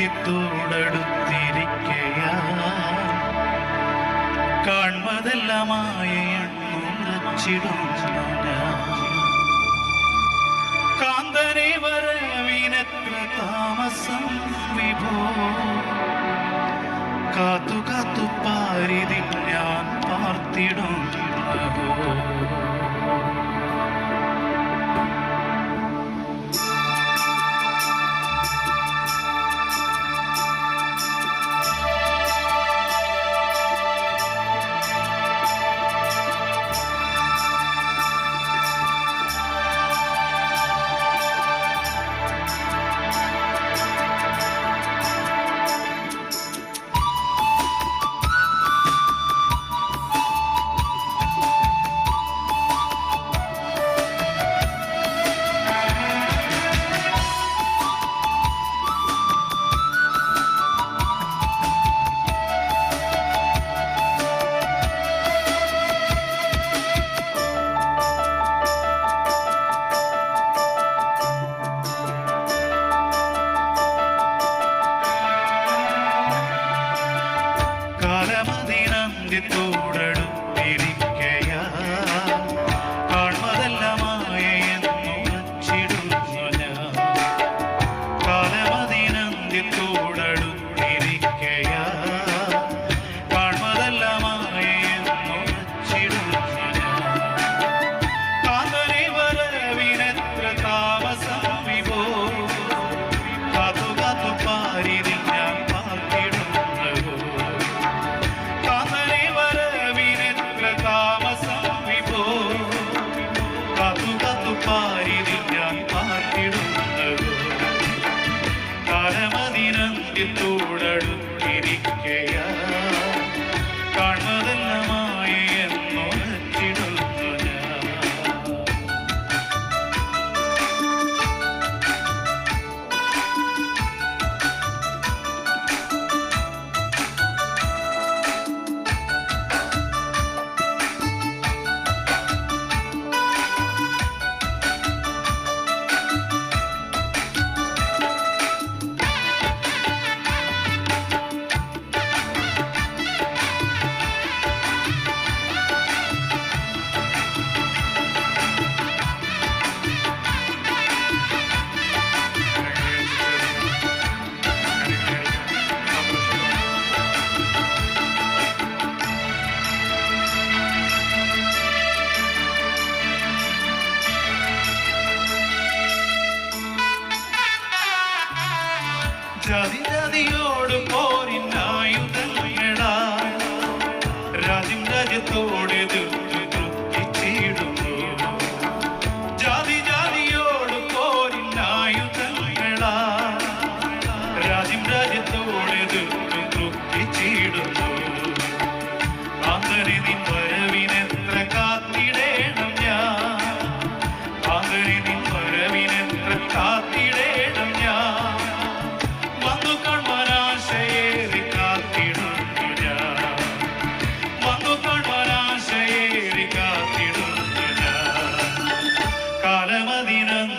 കാന്തിത്തോടടുത്തിരിക്കയാ കാൺമതെല്ലാമായ എണ്ണുറച്ചിടും താമസം കാത്തു കാത്തു പാരിതിൽ ഞാൻ പാർത്തിടും que tú vida de Dios.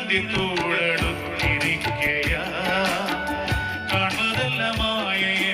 നദി കാണുന്നതെല്ലാം മായയെ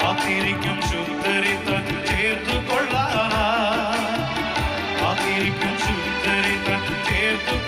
കാത്തിരിക്കും ശുദ്ധരി തൻ ചേർത്തു കാത്തിരിക്കും ശുദ്ധരി തൻ ചേർത്തു